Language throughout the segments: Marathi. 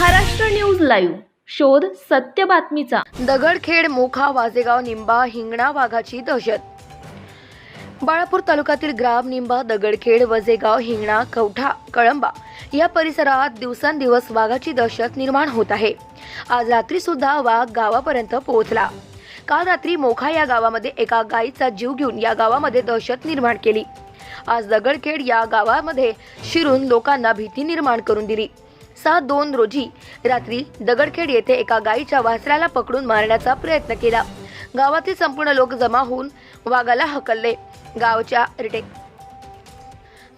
Maharashtra news live. शोध सत्य बातमीचा. दगडखेड मोखा वाजेगाव निंबा हिंगणा वाघाची दहशत. बाळापूर तालुक्यातील ग्राम निंबा दगडखेड वजेगाव हिंगणा कवठा कळंबा या परिसरात दिवसांदिवस वाघाची दहशत निर्माण होत आहे. आज रात्री सुद्धा वाघ गावापर्यंत पोहोचला. काल रात्री मोखा या गावामध्ये एका गायीचा जीव घेऊन या गावामध्ये दहशत निर्माण केली. आज दगडखेड या गावामध्ये शिरून लोकांना भीती निर्माण करून दिली. सहा दोन रोजी. रात्री दगडखेड येथे एका गायीच्या वासराला पकडून मारण्याचा प्रयत्न केला. गावातील संपूर्ण लोक जमा होऊन वाघाला हकलले. गावच्या रिटे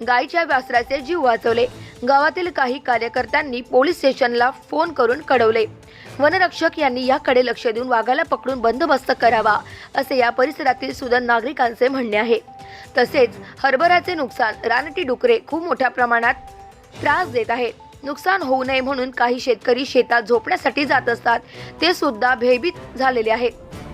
गायीच्या वासराचे जीव वाचवले. गावातील काही कार्यकर्त्यांनी पोलीस स्टेशनला फोन करून कळवले. वनरक्षक यांनी याकडे लक्ष देऊन वाघाला पकडून बंदोबस्त करावा असे या परिसरातील सुदन नागरिकांचे म्हणणे आहे. तसेच हरभऱ्याचे नुकसान रानटी डुकरे खूप मोठ्या प्रमाणात त्रास देत आहे नुकसान होऊ नये म्हणून काही शेतकरी शेतात झोपण्यासाठी जात असतात. ते सुद्धा भयभीत झालेले आहे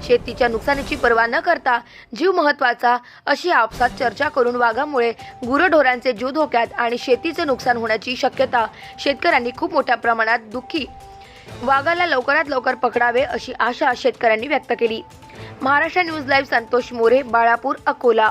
शेतीच्या नुकसानीची पर्वा न करता जीव महत्त्वाचा अशी आपसात चर्चा करून वाघामुळे गुरढोरांचे जीव धोक्यात आणि शेतीचे नुकसान होण्याची शक्यता शेतकऱ्यांनी खूप मोठ्या प्रमाणात दुःखी वाघाला लवकरात लवकर पकडावे अशी आशा शेतकऱ्यांनी व्यक्त केली. Maharashtra news live Santosh More Balapur Akola.